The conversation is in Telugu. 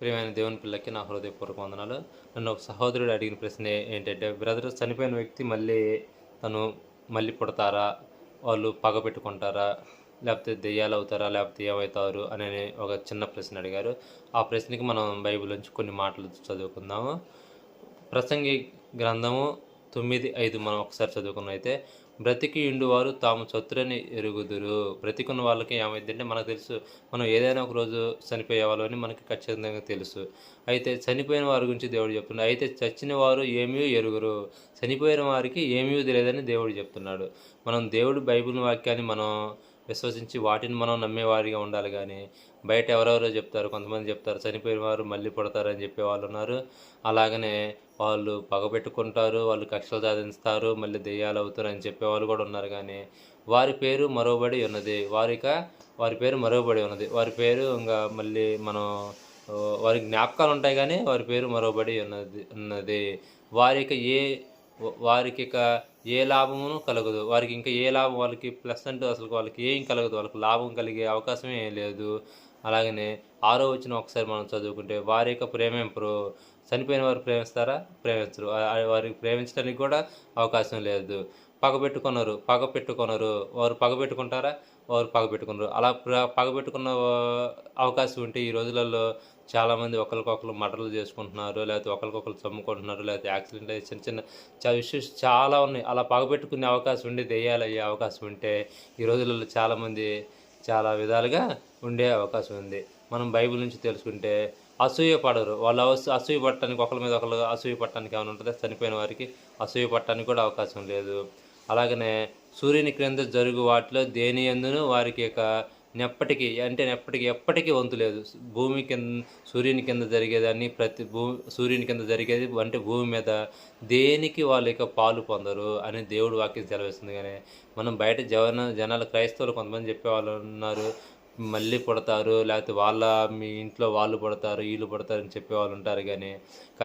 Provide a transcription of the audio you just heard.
ప్రియమైన దేవుని పిల్లకి నా హృదయపూర్వక వందనాలు. నన్ను ఒక సహోదరుడు అడిగిన ప్రశ్న ఏంటంటే బ్రదర్ చనిపోయిన వ్యక్తి మళ్ళీ తను మళ్ళీ పుడతారా? వాళ్ళు పగ పెట్టుకుంటారా? లేకపోతే దెయ్యాలు అవుతారా? లేకపోతే ఏమవుతారు? అనే ఒక చిన్న ప్రశ్న అడిగారు. ఆ ప్రశ్నకి మనం బైబిల్ నుంచి కొన్ని మాటలు చదువుకుందాము. ప్రసంగి గ్రంథము తొమ్మిది ఐదు మనం ఒకసారి చదువుకున్న. అయితే బ్రతికి ఇండువారు తాము చతురని ఎరుగుదురు. బ్రతికున్న వాళ్ళకి ఏమైందంటే మనకు తెలుసు మనం ఏదైనా ఒక రోజు చనిపోయే వాళ్ళని మనకి ఖచ్చితంగా తెలుసు. అయితే చనిపోయిన వారి గురించి దేవుడు చెప్తున్నాడు. అయితే చచ్చిన వారు ఏమీ ఎరుగురు. చనిపోయిన వారికి ఏమీ తెలియదని దేవుడు చెప్తున్నాడు. మనం దేవుడు బైబిల్ వాక్యాన్ని మనం విశ్వసించి వాటిని మనం నమ్మేవారిగా ఉండాలి కానీ బయట ఎవరెవరో చెప్తారు కొంతమంది చెప్తారు చనిపోయిన వారు మళ్ళీ పుడతారని చెప్పే వాళ్ళు ఉన్నారు. అలాగనే వాళ్ళు పగబెట్టుకుంటారు వాళ్ళు కక్షలు సాధిస్తారు మళ్ళీ దెయ్యాలు అవుతారు అని చెప్పేవాళ్ళు కూడా ఉన్నారు. కానీ వారి పేరు మరోబడి ఉన్నది. వారిక వారి పేరు మరోబడి ఉన్నది. వారి పేరు ఇంకా మళ్ళీ మనం వారి జ్ఞాపకాలు ఉంటాయి కానీ వారి పేరు మరోబడి ఉన్నది ఉన్నది. వారికి ఏ వారికి ఇక ఏ లాభమును కలగదు. వారికి ఇంకా ఏ లాభం వాళ్ళకి ప్లస్ అంటూ అసలు వాళ్ళకి ఏం కలగదు. వాళ్ళకి లాభం కలిగే అవకాశమే లేదు. అలాగనే ఆరో వచ్చిన ఒకసారి మనం చదువుకుంటే వారి యొక్క ప్రేమింపరు. చనిపోయిన వారు ప్రేమిస్తారా? ప్రేమించరు. వారికి ప్రేమించడానికి కూడా అవకాశం లేదు. పగ పెట్టుకున్నారు పగ పెట్టుకున్నారు వారు పగ పెట్టుకుంటారా? వారు పగ పెట్టుకున్నారు అలా ప్ర- పగ పెట్టుకున్న అవకాశం ఉంటే ఈ రోజులలో చాలామంది ఒకరికొకరు మటలు చేసుకుంటున్నారు లేకపోతే ఒకరికొకరు చమ్ముకుంటున్నారు లేకపోతే యాక్సిడెంట్ అయ్యి చిన్న చిన్న చాలా ఇష్యూస్ చాలా ఉన్నాయి. అలా పగబెట్టుకునే అవకాశం ఉండి దెయ్యాలు అయ్యే అవకాశం ఉంటే ఈ రోజులలో చాలామంది చాలా విధాలుగా ఉండే అవకాశం ఉంది. మనం బైబిల్ నుంచి తెలుసుకుంటే అసూయ పడరు. వాళ్ళు అసూయ పట్టడానికి ఒకరి మీద ఒకరు అసూయ పట్టడానికి ఏమైనా ఉంటుందా? చనిపోయిన వారికి అసూయ పట్టడానికి కూడా అవకాశం లేదు. అలాగనే సూర్యుని క్రింద జరుగు వాటిలో దేని ఎందును వారికి యొక్క నెప్పటికీ అంటే నెప్పటికీ ఎప్పటికీ వంతు లేదు. భూమి కింద సూర్యుని కింద జరిగేదాన్ని ప్రతి భూ సూర్యుని కింద జరిగేది అంటే భూమి మీద. దేనికి వాళ్ళు ఇక పాలు పొందరు అని దేవుడు వాక్యం సెలవిస్తుంది. కానీ మనం బయట జవన జనాలు క్రైస్తవులు కొంతమంది చెప్పేవాళ్ళు ఉన్నారు మళ్ళీ పుడతారు లేకపోతే వాళ్ళ మీ ఇంట్లో వాళ్ళు పుడతారు వీళ్ళు పుడతారు అని చెప్పేవాళ్ళు ఉంటారు. కానీ